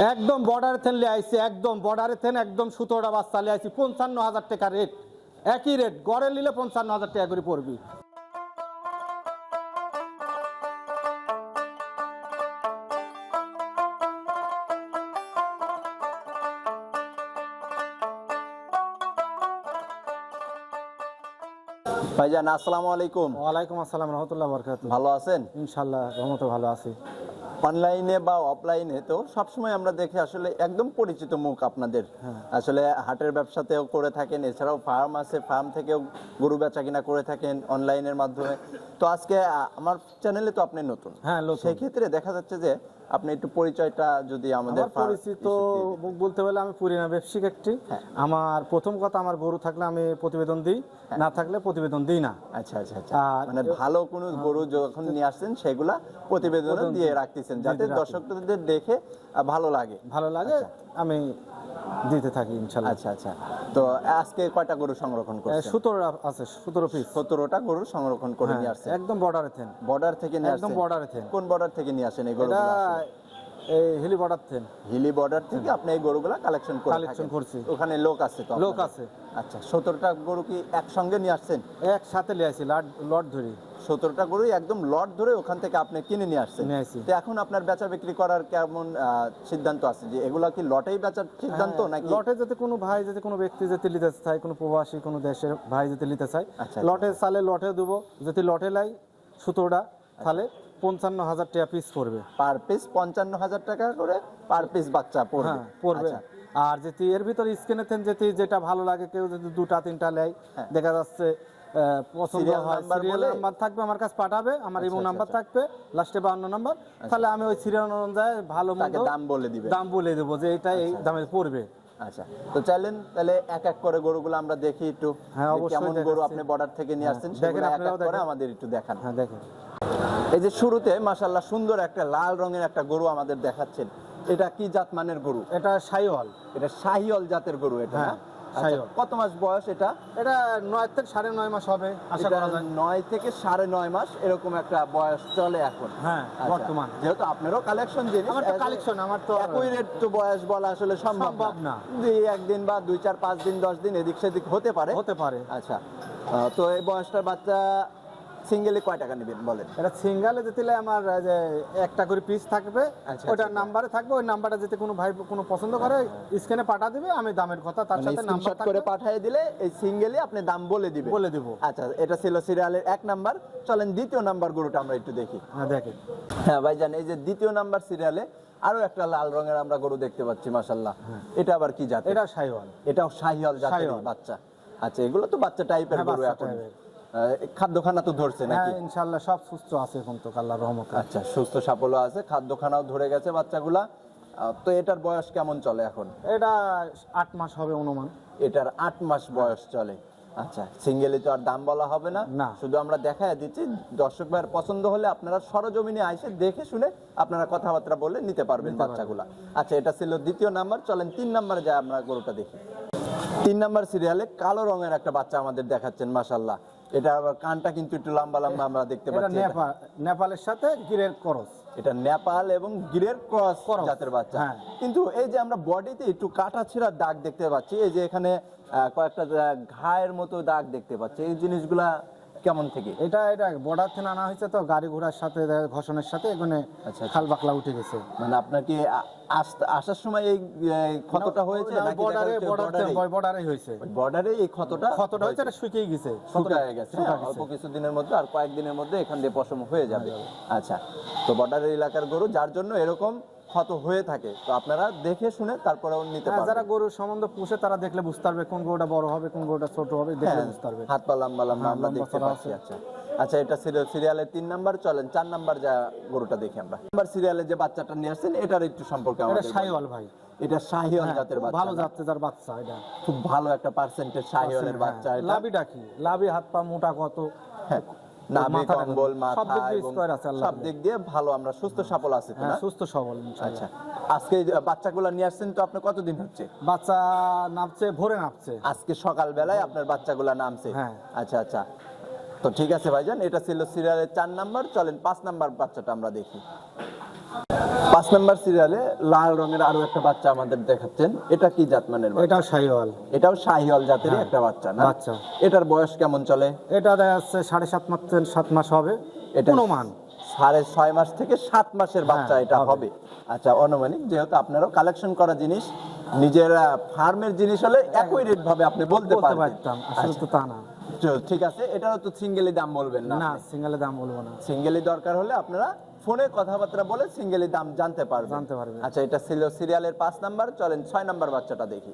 একদম বর্ডারে থেন লিয়ে আইছি একদম বর্ডারে থেন একদম সতেরোটা বাচ্চা লিয়ে আইছি পঞ্চান্ন হাজার টাকা রেট একই রেট গড়ে নিলে পঞ্চান্ন হাজার টাকা করে পড়বি। ভাইজান আসসালামু আলাইকুম। ওয়ালাইকুম আসসালাম রহমতুল্লাহ বরকাত ভালো আছেন? ইনশাল্লাহ রহমত ভালো আছি। অনলাইনে বা অফলাইনে তো সবসময় আমরা দেখি আসলে একদম পরিচিত মুখ আপনাদের। হ্যাঁ। আসলে হাটের ব্যবসাতেও করে থাকেন এছাড়াও ফার্ম আছে ফার্ম থেকেও গরু বেচা কিনা করে থাকেন অনলাইনের মাধ্যমে। তো আজকে আমার চ্যানেলে তো আপনি নতুন। হ্যাঁ সেক্ষেত্রে সেই ক্ষেত্রে দেখা যাচ্ছে যে আপনি একটু পরিচয়টা যদি আমাদের পরিচিত মুখ বলতে হলে আমি পুরিনা ব্যবসায়িক একটি। হ্যাঁ। আমার প্রথম কথা আমার গরু থাকলে আমি প্রতিবেদন দিই না থাকলে প্রতিবেদন দিই না। আচ্ছা আচ্ছা আচ্ছা। মানে ভালো কোনো গরু যখন নিয়ে আসছেন সেগুলা প্রতিবেদন দিয়ে রাখতেছেন যাতে দর্শকদের দেখে ভালো লাগে। ভালো লাগে আমি দিতে থাকি ইনশাল্লাহ। আচ্ছা আচ্ছা। তো আজকে কয়টা গরু সংরক্ষণ করছেন? সতেরো আছে সতেরো পিস সতেরোটা গরু সংরক্ষণ করে নিয়ে আসছেন। একদম বর্ডারে থেন। বর্ডার থেকে নিয়ে একদম আসছেন। border এ থেন। কোন বর্ডার থেকে নিয়ে আসেন এই গরুগুলো এই হিলি বর্ডার থেন হিলি বর্ডার থেকে আপনি এই গরুগুলা কালেকশন করে থাকেন। করছি। ওখানে লোক আছে তো লোক আছে। আচ্ছা সতেরোটা গরু কি একসঙ্গে নিয়ে আসছেন? একসাথে লিয়ে আসি লাট লট ধরি। সতেরোটা গরু একদম লট ধরে ওখান থেকে আপনি কিনে নিয়ে আসছেন। তো এখন আপনার বেচা বিক্রি করার কেমন সিদ্ধান্ত আছে? যে এগুলা কি লটেই বেচার সিদ্ধান্ত নাকি? হ্যাঁ, লটে যদি কোনো ভাই যদি কোনো ব্যক্তি যদি নিতে চায় কোনো প্রবাসী কোনো দেশের ভাই যদি নিতে চায় আচ্ছা, লটে চালে লটে দেবো। যদি লটে লাই সুতোটা তাহলে পঞ্চান্ন হাজার টাকা পিস পড়বে। পার পিস পঞ্চান্ন হাজার টাকা করে পার পিস বাচ্চা পড়বে। হ্যাঁ পড়বে। আচ্ছা। আর এর ভিতরে স্ক্রিনে যেটা ভালো লাগে কেউ যদি দুটা তিনটা নেয় হ্যাঁ। দেখা যাচ্ছে পছন্দ হয় সিরিয়াল নাম্বার থাকবে আমার কাছে পাঠাবে আমার ইমো আচ্ছা, নাম্বার আচ্ছা। থাকবে লাস্টে বান্ন নাম্বার তাহলে আমি ওই সিরিয়াল অনুযায়ী ভালো মন্দ দাম বলে দিবে। দাম বলে দেবো যে এটা এই দামে পড়বে। আচ্ছা। তো চাইলেন তাহলে এক এক করে গরুগুলো আমরা দেখি একটু। হ্যাঁ, অবশ্যই কেমন গরু আপনি বর্ডার থেকে নিয়ে আসছেন দেখেন সেগুলো এক এক করে আমাদের একটু দেখান। হ্যাঁ দেখেন। এই যে শুরুতে মাশাল্লাহ সুন্দর একটা লাল রঙের একটা গরু আমাদের দেখাচ্ছেন। এটা কি জাত মানের গরু? এটা সাইওয়াল এটা শাহিওল জাতের গরু এটা হ্যাঁ, আচ্ছা, কত মাস বয়স এটা? এটা নয় থেকে সাড়ে নয় মাস হবে আশা করা যায়। নয় থেকে সাড়ে নয় মাস এরকম একটা বয়স চলে এখন। হ্যাঁ, আচ্ছা, বর্তমান। যেহেতু আপনারও কালেকশন জিনিস আমার তো কালেকশন আমার তো একই রেট তো বয়স বলা আসলে সম্ভব না। দুই একদিন বা দুই চার পাঁচ দিন দশ দিন এদিক সেদিক হতে পারে। হতে পারে। আচ্ছা তো এই বয়সটার বাচ্চা সিঙ্গেলে কয় টাকা নেবেন বলেন? এটা সিঙ্গালে যেতে আমার যে একটা করে পিস থাকবে আচ্ছা, ওটার আচ্ছা। নাম্বারে থাকবে ওই নাম্বারটা যদি কোনো ভাই কোনো পছন্দ করে স্ক্যানে পাঠা দিবে আমি দামের কথা তার মানে সাথে নাম্বার করে পাঠিয়ে দিলে এই সিঙ্গেলে আপনি দাম বলে দিবেন বলে দিব। আচ্ছা এটা ছিল সিরিয়ালের এক নাম্বার চলেন দ্বিতীয় নাম্বার গরুটা আমরা একটু দেখি। হ্যাঁ দেখেন। হ্যাঁ ভাইজান এই যে দ্বিতীয় নাম্বার সিরিয়ালে আরও একটা লাল রঙের আমরা গরু দেখতে পাচ্ছি মাশাল্লাহ এটা আবার কি জাত এটা সাইওয়াল এটাও শাহিয়াল জাতের শাহিওয়াল। বাচ্চা। আচ্ছা এগুলো তো বাচ্চা টাইপের হ্যাঁ, গরু এখন। খাদ্যখানা তো ধরছে নাকি? হ্যাঁ ইনশাল্লাহ সব সুস্থ আছে এখন তো আল্লাহর রহমতে। আচ্ছা সুস্থ সাপলও আছে খাদ্যখানাও ধরে গেছে বাচ্চাগুলা। তো এটার বয়স কেমন চলে এখন? এটা আট মাস হবে অনুমান। এটার আট মাস বয়স চলে। আচ্ছা সিঙ্গেলে তো আর দাম বলা হবে না। শুধু আমরা দেখায় দিচ্ছি দর্শক ভাইয়ের পছন্দ হলে আপনারা সরজমিনে আইসে দেখে শুনে আপনারা কথাবার্তা বলে নিতে পারবেন বাচ্চাগুলা। আচ্ছা এটা ছিল দ্বিতীয় নাম্বার চলেন তিন নাম্বারে যা আমরা গরুটা দেখি। তিন নাম্বার সিরিয়ালে কালো রঙের একটা বাচ্চা আমাদের দেখাচ্ছেন মাসাল্লাহ এটা আবার কানটা কিন্তু একটু লম্বা লম্বা আমরা দেখতে পাচ্ছি নেপাল নেপালের সাথে গিরের করস। এটা নেপাল এবং গিরের ক্রস জাতের বাচ্চা। হ্যাঁ। কিন্তু এই যে আমরা বডিতে একটু কাটা ছিঁড়ার দাগ দেখতে পাচ্ছি এই যে এখানে আহ, কয়েকটা ঘায়ের মতো দাগ দেখতে পাচ্ছি। এই জিনিসগুলা কেমন থেকে? এটা এটা বর্ডার থেকে আনা হয়েছে তো গাড়ি ঘোড়ার সাথে ঘষণের সাথে এখানে আচ্ছা। খাল বাকলা উঠে গেছে। মানে আপনার কি আ- আসতে- আসার সময় এই ক্ষতটা হয়েছে বর্ডারে বর্ডারে হয়েছে। বর্ডারে এই ক্ষতটা ক্ষতটা হয়েছে এটা শুকিয়ে গেছে শুকায় গেছে হ্যাঁ, গেছে। অল্প কিছুদিনের মধ্যে আর কয়েকদিনের মধ্যে এখান দিয়ে পশম হয়ে যাবে। আচ্ছা তো বর্ডারের এলাকার গরু যার জন্য এরকম ক্ষত হয়ে থাকে। তো আপনারা দেখে শুনে তারপরে নিতে হ্যাঁ, পারবেন। যারা গরুর সম্বন্ধে পুষে তারা দেখলে বুঝতে পারবে কোন গরুটা বড় হবে কোন গরুটা ছোট হবে দেখলে হ্যাঁ, বুঝতে পারবে। হাত পা লম্বা লম্বা হ্যাঁ, আমরা দেখতে পাচ্ছি আচ্ছা। আচ্ছা এটা সিরিয়ালের তিন নাম্বার চলেন চার নাম্বার যা গরুটা দেখি আমরা। নাম্বার সিরিয়ালে যে বাচ্চাটা নিয়ে আসছেন এটার একটু সম্পর্কে আমাদের ভাই। এটা শাহিওয়াল জাতের বাচ্চা ভালো? যাচ্ছে বাচ্চা এটা। খুব ভালো একটা পার্সেন্টেজ শাহিওয়ালের বাচ্চা হ্যাঁ, এটা। লাভিটা কি? লাভি হাত পা মোটা কত? হ্যাঁ, নাভি কম্বল মাথা এবং আছে সব দিক দিয়ে ভালো আমরা সুস্থ সফল আছি তো হ্যাঁ না? সুস্থ সবল আচ্ছা আজকে বাচ্চাগুলো নিয়ে আসছেন তো আপনি কতদিন হচ্ছে? বাচ্চা নামছে ভোরে নামছে। আজকে সকাল বেলায় আপনার বাচ্চাগুলো নামছে। হ্যাঁ। আচ্ছা আচ্ছা। তো ঠিক আছে ভাইজান এটা ছিল সিরিয়ালের চার নাম্বার চলেন পাঁচ নাম্বার বাচ্চাটা আমরা দেখি। পাঁচ নাম্বার সিরিয়ালে লাল রঙের আরও একটা বাচ্চা আমাদের দেখাচ্ছেন। এটা কি জাতমানের বাচ্চা? এটাও শাহিওয়াল। এটাও শাহিওয়াল জাতেরই একটা বাচ্চা না? বাচ্চা। এটার বয়স কেমন চলে? এটা দেখা যাচ্ছে সাড়ে সাত মাস সাত মাস হবে। এটা অনুমান। সাড়ে ছয় মাস থেকে সাত মাসের বাচ্চা হ্যাঁ, এটা হবে। আচ্ছা অনুমানিক যেহেতু আপনারও কালেকশন করা জিনিস নিজের ফার্মের জিনিস হলে একই রেট ভাবে আপনি বলতে বলতে পারবেন। পারতাম আসলে আচ্ছা, তো তা না। ঠিক আছে এটারও তো সিঙ্গেলি দাম বলবেন না না সিঙ্গেলে দাম বলব না। সিঙ্গেলি দরকার হলে আপনারা ফোনে কথাবার্তা বলে সিঙ্গেলি দাম জানতে পারবে। জানতে পারবে। আচ্ছা এটা ছিল সিরিয়ালের পাঁচ নাম্বার চলেন ছয় নাম্বার বাচ্চাটা দেখি।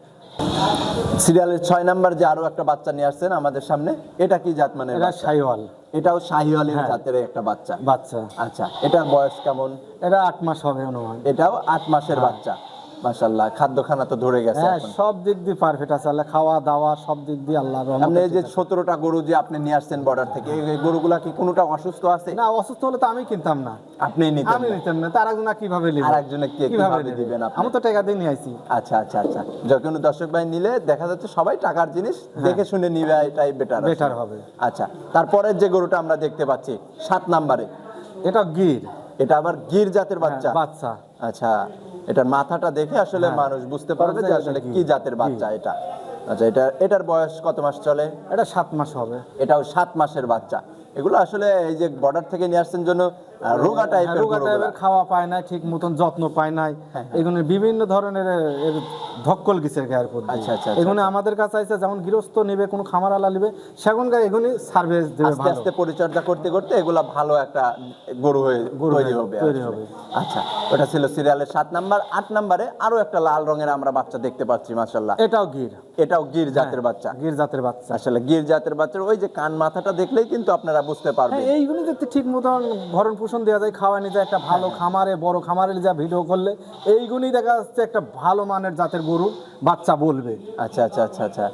সিরিয়ালের ছয় নাম্বার যে আরও একটা বাচ্চা নিয়ে আসছেন আমাদের সামনে এটা কি জাত মানে এটা শাহিওয়াল। এটাও শাহিওয়ালের হ্যাঁ। জাতের একটা বাচ্চা। বাচ্চা। আচ্ছা এটার বয়স কেমন? এটা আট মাস হবে অনুমান। এটাও আট মাসের বাচ্চা। মাশাল্লাহ খাদ্য খানা তো ধরে গেছে হ্যাঁ সব দিক দিয়ে পারফেক্ট আছে আল্লাহ খাওয়া দাওয়া সব দিক দিয়ে আল্লাহ আপনি এই যে সতেরোটা গরু যে আপনি নিয়ে আসছেন বর্ডার থেকে এই গরুগুলা কি কোনোটা অসুস্থ আছে? না অসুস্থ হলে তো আমি কিনতাম না। আপনি নিতেন আমি। নিতাম না তার একজন কীভাবে নিবে? আরেকজনে কে- কীভাবে দিবেন আপনি? আমি তো টাকা দিয়ে নিয়ে আইছি। আচ্ছা আচ্ছা আচ্ছা। যখন দর্শক ভাই নিলে দেখা যাচ্ছে সবাই টাকার জিনিস দেখে শুনে নিবে এটাই বেটার বেটার হবে। আচ্ছা তারপরের যে গরুটা আমরা দেখতে পাচ্ছি সাত নাম্বারে। এটা গির। এটা আবার গির জাতের বাচ্চা। হ্যাঁ, বাচ্চা। আচ্ছা এটার মাথাটা দেখে আসলে হ্যাঁ। মানুষ বুঝতে পারবে যে আসলে কি কি। জাতের বাচ্চা এটা। আচ্ছা এটা এটার বয়স কত মাস চলে? এটা সাত মাস হবে। এটাও সাত মাসের বাচ্চা। এগুলো আসলে এই যে বর্ডার থেকে নিয়ে আসছেন জন্য রোগা টাইপের হ্যাঁ, রোগা টাইপের খাওয়া পায় না ঠিক মতন যত্ন পায় নাই। হ্যাঁ, এগুলো বিভিন্ন ধরনের ধক্কল গায়ের আচ্ছা, আচ্ছা, আচ্ছা, এগুলো আমাদের কাছে আছে যেমন গৃহস্থ নিবে কোনো খামার আলা নিবে সেগুন গায়ে এগুলি সার্ভিস দেবে আস্তে আস্তে পরিচর্যা করতে করতে এগুলা ভালো একটা গরু হয়ে তৈরি হয়ে- হবে। আচ্ছা ওটা ছিল সিরিয়ালের সাত নাম্বার। আট নাম্বারে আরও একটা লাল রঙের আমরা বাচ্চা দেখতে পাচ্ছি মাশাল্লাহ এটাও গির। এটাও গির জাতের বাচ্চা। গির জাতের বাচ্চা। আসলে গির জাতের বাচ্চার ওই যে কান মাথাটা দেখলেই কিন্তু আপনারা বুঝতে হ্যাঁ পারবেন। এইগুলি যদি ঠিক মতন ভরণ পোষণ দেওয়া যায় খাওয়া নিয়ে যায় একটা ভালো খামারে বড় খামারে যা ভিডিও করলে। এইগুলি দেখা যাচ্ছে একটা ভালো মানের জাতের গরু বাচ্চা বলবে। আচ্ছা আচ্ছা আচ্ছা আচ্ছা।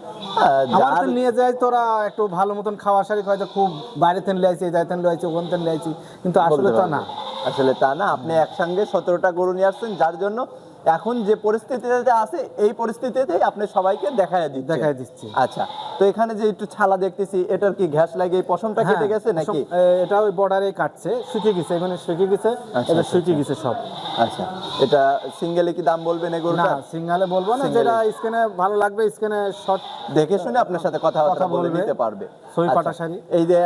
আমার যার- নিয়ে যায় তোরা একটু ভালো মতন খাওয়া সারি হয়তো খুব বাইরে থেকে লিয়েছি যাই থেকে লিয়েছি ওখান থেকে লিয়েছি কিন্তু আসলে তো না। আসলে তা না আপনি একসঙ্গে সতেরোটা গরু নিয়ে আসছেন যার জন্য এখন যে পরিস্থিতিতে আছে এই পরিস্থিতিতে আপনি সবাইকে দেখায় দিচ্ছেন। দেখায় দিচ্ছি। আচ্ছা তো এখানে যে একটু ছালা দেখতেছি এটার কি ঘাস লাগে এই পশমটা কেটে হ্যাঁ, গেছে নাকি? এটা ওই বর্ডারে কাটছে শুকিয়ে গেছে এখানে শুকিয়ে গেছে আচ্ছা, এটা আচ্ছা, শুকিয়ে গেছে সব। আচ্ছা এটা সিঙ্গেলে কি দাম বলবেন এই না সিঙ্গালে বলব না যেটা স্ক্যানে ভালো লাগবে স্ক্যানে শর্ট দেখে শুনে আপনার সাথে কথা বলে। নিতে পারবে। সই আচ্ছা, পাটা শাড়ি। এই যে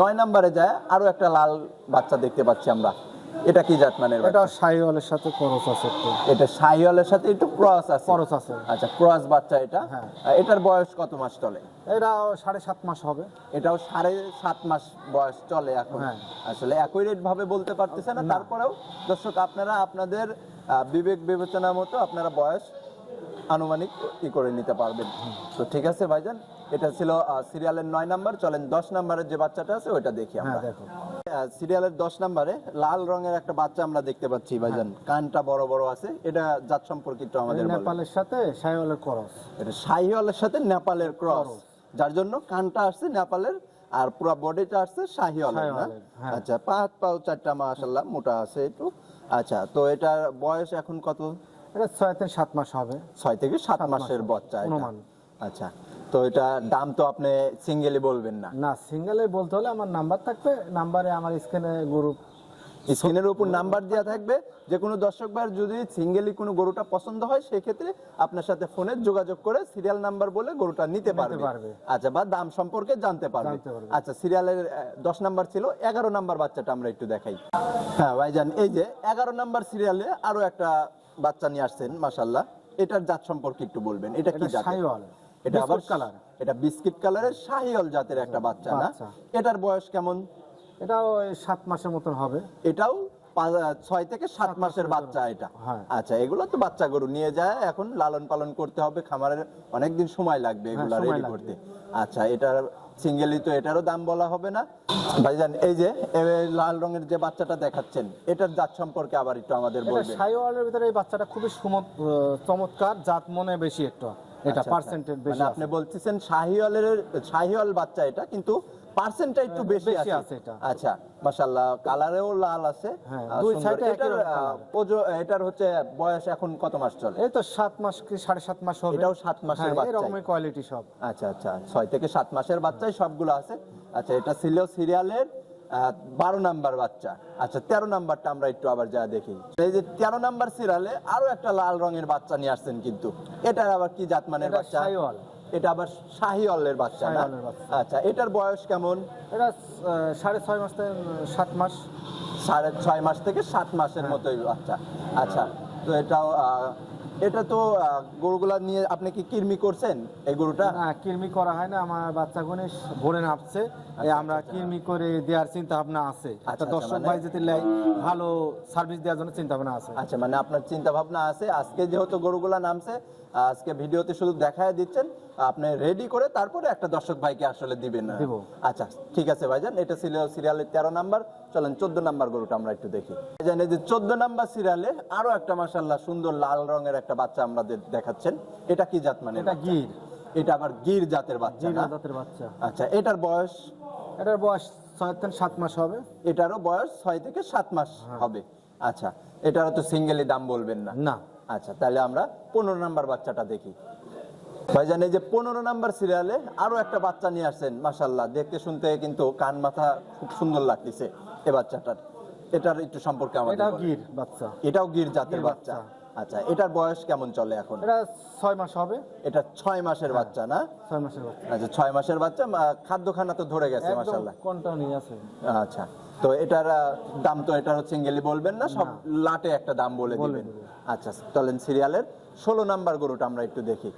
নয় নম্বরে যায় আরও একটা লাল বাচ্চা দেখতে পাচ্ছি আমরা। এটা কি জাত মানের এটা? শাহিওয়ালের সাথে খরচ আছে এটা সাইওয়ালের সাথে একটু ক্রস আছে? খরচ আছে। আচ্ছা ক্রস বাচ্চা এটা? হ্যাঁ। এটার বয়স কত মাস চলে? এটা সাড়ে সাত মাস হবে। এটাও সাড়ে সাত মাস বয়স চলে এখন। হ্যাঁ। আসলে একই রেট ভাবে বলতে পারতেছে না তারপরেও দর্শক আপনারা আপনাদের বিবেক বিবেচনা মতো আপনারা বয়স আনুমানিক ই করে নিতে পারবেন। তো ঠিক আছে ভাইজান এটা ছিল সিরিয়ালের নয় নাম্বার চলেন দশ নাম্বারের যে বাচ্চাটা আছে ওইটা দেখি হ্যাঁ আমরা সিরিয়ালের দশ নাম্বারে লাল রঙের একটা বাচ্চা আমরা দেখতে পাচ্ছি ভাইজান। কানটা বড় বড় আছে এটা জাত সম্পর্কিত আমাদের নেপালের সাথে শাহিওয়ালের খরচ এটা শাহিওয়ালের সাথে নেপালের ক্রস। যার জন্য কানটা আসছে নেপালের আর পুরো বডিটা আসছে শাহিওয়ালের হ্যাঁ। আচ্ছা পাঁচ পাও চারটা মাশাআল্লাহ মোটা আছে একটু। আচ্ছা তো এটার বয়স এখন কত? এটা ছয় থেকে সাত মাস হবে। ছয় থেকে সাত মাসের বাচ্চা এটা। আচ্ছা তো এটা দাম তো আপনি সিঙ্গেলি বলবেন না। না সিঙ্গেলে বলতে হলে আমার নাম্বার থাকবে নাম্বারে আমার স্ক্যানে গ্রুপ স্ক্রিনের উপর নাম্বার দেওয়া থাকবে যে কোনো দর্শক ভাইয়ের যদি সিঙ্গেলি কোনো গরুটা পছন্দ হয় সেই ক্ষেত্রে আপনার সাথে ফোনে যোগাযোগ করে সিরিয়াল নাম্বার বলে গরুটা নিতে পারবে। আচ্ছা বা দাম সম্পর্কে জানতে পারবে। আচ্ছা সিরিয়ালের দশ নাম্বার ছিল এগারো নাম্বার বাচ্চাটা আমরা একটু দেখাই। হ্যাঁ ভাইজান এই যে এগারো নাম্বার সিরিয়ালে আরও একটা বাচ্চা নিয়ে আসছেন মাসাল্লাহ এটার জাত সম্পর্কে একটু বলবেন এটা কি জাত এটা আবার কালার এটা বিস্কিট কালারের জাতের একটা বাচ্চা না? এটার বয়স কেমন? এটা ওই সাত মাসের মতন হবে। এটাও ছয় থেকে সাত মাসের বাচ্চা এটা। আচ্ছা এগুলো তো বাচ্চা গরু নিয়ে যায় এখন লালন পালন করতে হবে খামারের অনেকদিন সময় লাগবে এগুলো হ্যাঁ, রেডি করতে। আচ্ছা এটার সিঙ্গেলি তো এটারও দাম বলা হবে না। ভাই ভাইজান এই যে লাল রঙের যে বাচ্চাটা দেখাচ্ছেন এটার জাত সম্পর্কে আবার একটু আমাদের বলবেন। সাইওয়ালের ভিতরে এই বাচ্চাটা খুবই চমৎকার জাত মনে বেশি একটু। এটা আচ্ছা, আচ্ছা। পার্সেন্টেজ বেশি মানে আপনি বলতেছেন শাহিওয়ালের শাহিওয়াল বাচ্চা এটা কিন্তু পার্সেন্টটা একটু বেশি আছে এটা। আচ্ছা মাশাআল্লাহ কালারেও লাল আছে হ্যাঁ, দুই সাইডে এটার। ওজ- এটার হচ্ছে বয়স এখন কত মাস চলে এই তো সাত মাস কি সাড়ে সাত মাস হবে এটাও সাত মাসের হ্যাঁ, বাচ্চাই। এরকমই কোয়ালিটি সব আচ্ছা আচ্ছা ছয় থেকে সাত মাসের বাচ্চাই সবগুলো আছে আচ্ছা এটা ছিল সিরিয়ালের বারো নাম্বার বাচ্চা। আচ্ছা তেরো নাম্বারটা আমরা একটু আবার যা দেখি। এই যে তেরো নাম্বার সিরিয়ালে আরও একটা লাল রঙের বাচ্চা নিয়ে আসছেন কিন্তু। এটার আবার কি জাতমানের বাচ্চা। এটা আবার বাচ্চা না? বাচ্চা। আচ্ছা এটার বয়স কেমন? এটা সাড়ে ছয় মাস থেকে সাত মাস। সাড়ে ছয় মাস থেকে সাত মাসের। মতোই বাচ্চা। আচ্ছা তো এটাও এটা তো গরুগুলা নিয়ে আপনি কি কিরমি করছেন এই গরুটা? না কিরমি করা হয় না আমার বাচ্চাগুলো ভরে নাপছে। আমরা কিরমি করে দেওয়ার চিন্তা ভাবনা আছে। আচ্ছা, দর্শক মানে- ভাই যদি লাই ভালো সার্ভিস দেওয়ার জন্য চিন্তা ভাবনা আছে। আচ্ছা মানে আপনার চিন্তা ভাবনা আছে। আজকে যেহেতু গরুগুলা নামছে আজকে ভিডিওতে শুধু দেখায় দিচ্ছেন। আপনি রেডি করে তারপরে একটা দর্শক ভাইকে আসলে দিবেন। দিব। আচ্ছা ঠিক আছে ভাইজান এটা ছিল সিরিয়ালের তেরো নাম্বার। চলেন চোদ্দ নাম্বার গরুটা আমরা একটু দেখি। ভাইজান এই যে চোদ্দ নাম্বার সিরিয়ালে আরও একটা মাসাল্লাহ সুন্দর লাল রঙের একটা বাচ্চা আমরা দেখাচ্ছেন। এটা কি জাত মানে? এটা গির। এটা আবার গির জাতের বাচ্চা না? জাতের বাচ্চা। আচ্ছা এটার বয়স? এটার বয়স ছয় থেকে সাত মাস হবে। এটারও বয়স ছয় থেকে সাত মাস হবে। আচ্ছা এটারও তো সিঙ্গেলি দাম বলবেন না। না। আচ্ছা তাহলে আমরা পনেরো নাম্বার বাচ্চাটা দেখি। ভাইজান এই যে পনেরো নাম্বার সিরিয়ালে আরও একটা বাচ্চা নিয়ে আসছেন মাসাল্লাহ দেখতে শুনতে কিন্তু কান মাথা খুব সুন্দর লাগতেছে এ বাচ্চাটার। এটার একটু সম্পর্কে আমাদের এটাও গির বাচ্চা। এটাও গির জাতের বাচ্চা। আচ্ছা এটার বয়স কেমন চলে এখন? এটা ছয় মাস হবে। এটা ছয় মাসের বাচ্চা না? ছয় মাসের বাচ্চা। আচ্ছা ছয় মাসের বাচ্চা আহ, খাদ্য খানা তো ধরে গেছে মাসাল্লাহ আছে। আচ্ছা তো এটার দাম তো এটার সিঙ্গেলি বলবেন না সব লাটে একটা দাম বলে দিবেন। আচ্ছা চলেন সিরিয়ালের ষোলো নাম্বার গরুটা আমরা একটু দেখি।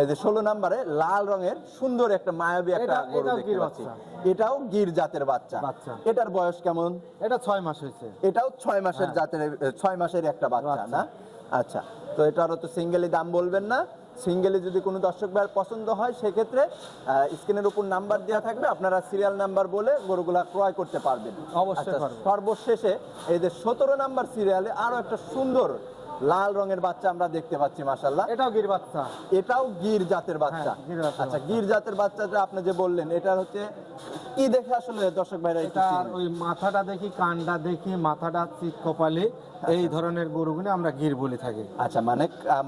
এই যে ষোলো নাম্বারে লাল রঙের সুন্দর একটা মায়াবী একটা গরু দেখতে পাচ্ছি। এটাও গির জাতের বাচ্চা। এটার বয়স কেমন? এটা ছয় মাস হয়েছে। এটাও ছয় মাসের জাতের ছয় মাসের একটা বাচ্চা। না? আচ্ছা তো এটারও তো সিঙ্গেলি দাম বলবেন না। সিঙ্গেলি যদি কোনো দর্শক ভাইয়ের পছন্দ হয় সেক্ষেত্রে স্ক্রিনের উপর নাম্বার দেওয়া থাকবে। আপনারা সিরিয়াল নাম্বার বলে গরুগুলা ক্রয় করতে পারবেন। অবশ্যই আচ্ছা, সর্বশেষে এই যে সতেরো নাম্বার সিরিয়ালে আরও একটা সুন্দর লাল রঙের বাচ্চা আমরা দেখতে পাচ্ছি মাসাল্লাহ এটাও গির বাচ্চা। এটাও গির জাতের বাচ্চা। হ্যাঁ, গির জাতের আচ্ছা বাচ্চা। গির জাতের বাচ্চাটা আপনি যে বললেন এটা হচ্ছে কি দেখে আসলে দর্শক ভাইরা চিনবে? ওই মাথাটা দেখি কানটা দেখি মাথাটা চিক কপালে। এই ধরনের গরুগুলো আমরা গির বলে থাকি। আচ্ছা মানে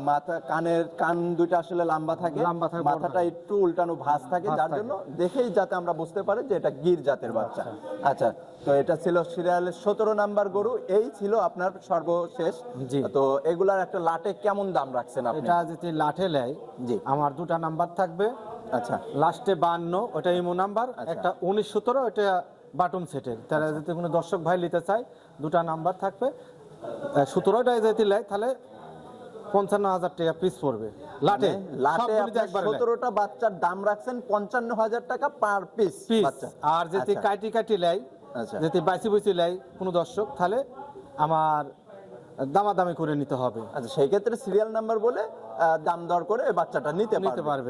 মাথা কানের কান দুইটা আসলে লম্বা থাকে। লম্বা থাকে, মাথাটা একটু উল্টানো ভাঁজ থাকে যার জন্য দেখেই যাতে আমরা বুঝতে পারি যে এটা গির জাতের বাচ্চা। আচ্ছা তো এটা ছিল সিরিয়ালের সতেরো নাম্বার গরু এই ছিল আপনার সর্বশেষ। তো এগুলার একটা লাটে কেমন দাম রাখছেন আপনি? এটা যদি লাঠে লেয় জি। আমার দুটা নাম্বার থাকবে। আচ্ছা। লাস্টে বান্ন ওটা ইমো নাম্বার। আচ্ছা। একটা উনিশ সতেরো ওটা বাটন সেটের। তারা যদি কোনো দর্শক ভাই নিতে চায় দুটা নাম্বার থাকবে। সতেরোটা যদি নেয় তাহলে পঞ্চান্ন হাজার টাকা পিস পড়বে। লাটে মানে লাটে নেয়। সতেরোটা বাচ্চার দাম রাখছেন পঞ্চান্ন হাজার টাকা পার পিস বাচ্চা। আর যদি আচ্ছা। কাটি কাটি আচ্ছা। যদি বাইসি বইসি লাই কোনো দর্শক তাহলে আমার দামাদামি করে নিতে হবে। আচ্ছা সেই ক্ষেত্রে সিরিয়াল নাম্বার বলে দাম দর করে বাচ্চাটা নিতে নিতে পারবে। পারবে।